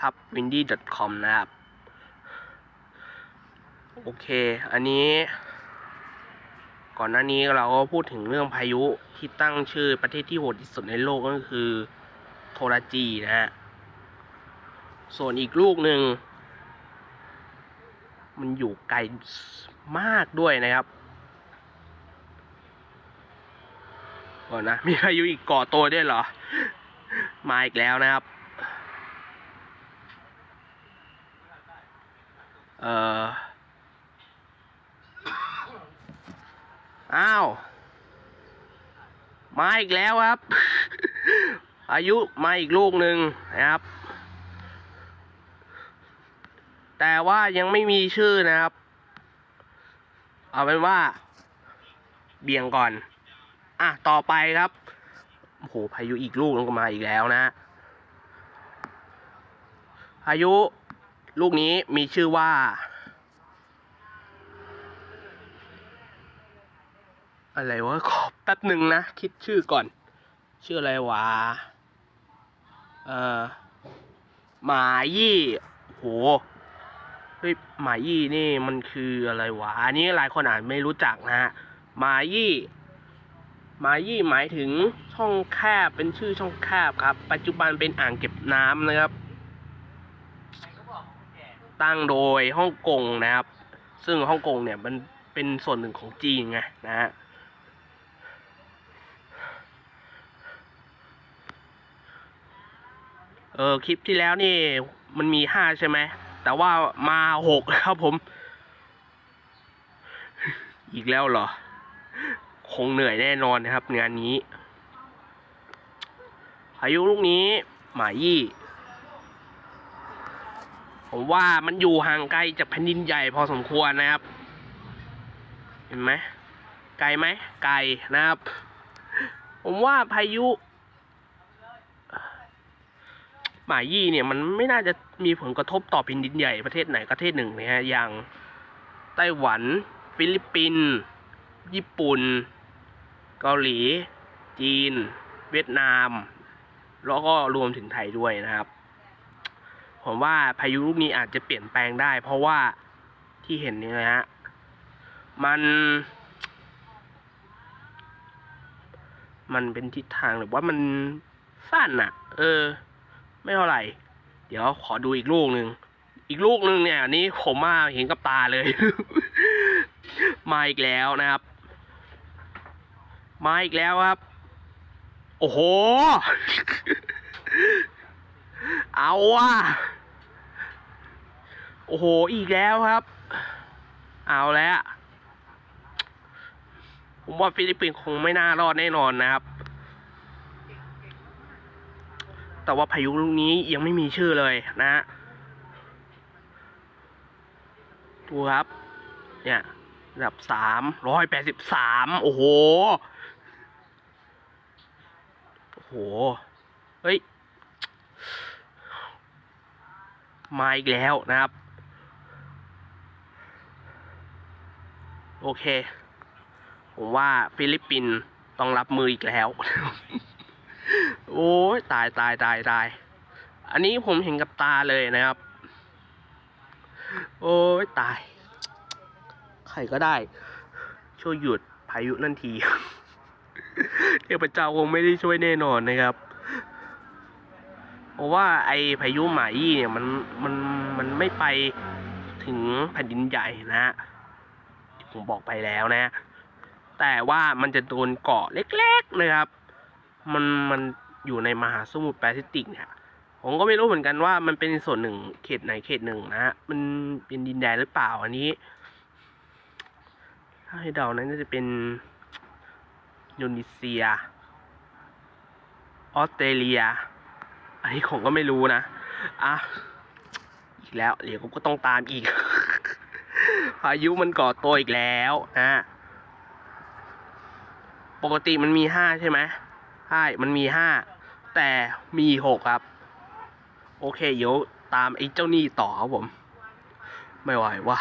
ครับ windy.com นะครับ โอเค อันนี้ ก่อนหน้านี้เราก็พูดถึงเรื่องพายุที่ตั้งชื่อประเทศที่โหดที่สุดในโลกก็คือโทราจีนะฮะ ส่วนอีกลูกหนึ่ง มันอยู่ไกลมากด้วยนะครับก่อนนะ มีพายุอีกก่อตัวด้วยเหรอ มาอีกแล้วนะครับ อ้าว มาอีกแล้วครับ อายุมาอีกลูกหนึ่งนะครับ แต่ว่ายังไม่มีชื่อนะครับ เอาเป็นว่า เบี่ยงก่อน อะ ต่อไปครับ โอ้โห พายุอีกลูกนึงก็มาอีกแล้วนะพายุ ลูกนี้มีชื่อว่า อะไรวะ ขอแป๊บหนึ่งนะ คิดชื่อก่อน ชื่ออะไรวะ เอ่อ หมายี่โหเฮ้ยหมายี่นี่มันคืออะไรวะ อันนี้หลายคนอาจไม่รู้จักนะฮะหมายี่หมายี่หมายถึงช่องแคบเป็นชื่อช่องแคบครับ ปัจจุบันเป็นอ่างเก็บน้ำนะครับ ตั้งโดยฮ่องกงนะครับ ซึ่งฮ่องกงเนี่ยมันเป็นส่วนหนึ่งของจีนไงนะฮะเออคลิปที่แล้วนี่มันมีห้าใช่ไหม แต่ว่ามาหกครับผม อีกแล้วเหรอ คงเหนื่อยแน่นอนนะครับ งานนี้พายุลูกนี้หมายี่ ผมว่ามันอยู่ห่างไกลจากแผ่นดินใหญ่พอสมควรนะครับ เห็นไหมไกลไหมไกลนะครับ ผมว่าพายุหมายี่เนี่ยมันไม่น่าจะมีผลกระทบต่อแผ่นดินใหญ่ประเทศไหนประเทศหนึ่งนะฮะอย่างไต้หวัน ฟิลิปปินส์ญี่ปุ่น เกาหลี จีน เวียดนาม แล้วก็รวมถึงไทยด้วยนะครับ ผมว่าพายุลูกนี้อาจจะเปลี่ยนแปลงได้ เพราะว่าที่เห็นเนี่ยนะฮะ มัน มันเป็นทิศทางหรือว่ามันสั้นอะเออ ไม่เท่าไหร่ เดี๋ยวขอดูอีกลูกหนึ่ง อีกลูกหนึ่งเนี่ยอันนี้ผมมาเห็นกับตาเลย มาอีกแล้วนะครับ มาอีกแล้วครับ โอ้โห เอาว่ะ โอ้โห อีกแล้วครับ เอาแล้ว ผมว่าฟิลิปปินส์คงไม่น่ารอดแน่นอนนะครับ แต่ว่าพายุลูกนี้ยังไม่มีชื่อเลยนะฮะดูครับ เนี่ยระดับสามร้อยแปดสิบสามโอ้โห โอ้โห เฮ้ย มาอีกแล้วนะครับ โอเค ผมว่าฟิลิปปินส์ต้องรับมืออีกแล้ว โอ้ยตายตายตายตาย อันนี้ผมเห็นกับตาเลยนะครับ โอ้ยตาย ใครก็ได้ ช่วยหยุดพายุนั่นทีเทพเจ้าคงไม่ได้ช่วยแน่นอนนะครับ เพราะว่าไอพายุหมายี่เนี่ยมันมันมันไม่ไปถึงแผ่นดินใหญ่นะฮะ ผมบอกไปแล้วนะ แต่ว่ามันจะโดนเกาะเล็กๆนะครับ มันมันอยู่ในมหาสมุทรแปซิฟิกเนี่ยผมก็ไม่รู้เหมือนกันว่ามันเป็นส่วนหนึ่งเขตไหนเขตหนึ่งนะมันเป็นดินแดนหรือเปล่าอันนี้ถ้าให้เดานั้นน่าจะเป็นอินโดนีเซีย ออสเตรเลีย อันนี้ผมก็ไม่รู้นะ อะ อีกแล้ว เดี๋ยวผมก็ต้องตามอีกายุมันก่อตัวอีกแล้วนะปกติมันมีห้าใช่ไหมใช่ มันมีห้าแต่มีหกครับ โอเคเดี๋ยวตามไอ้เจ้านี่ต่อครับผม ไม่ไหววะ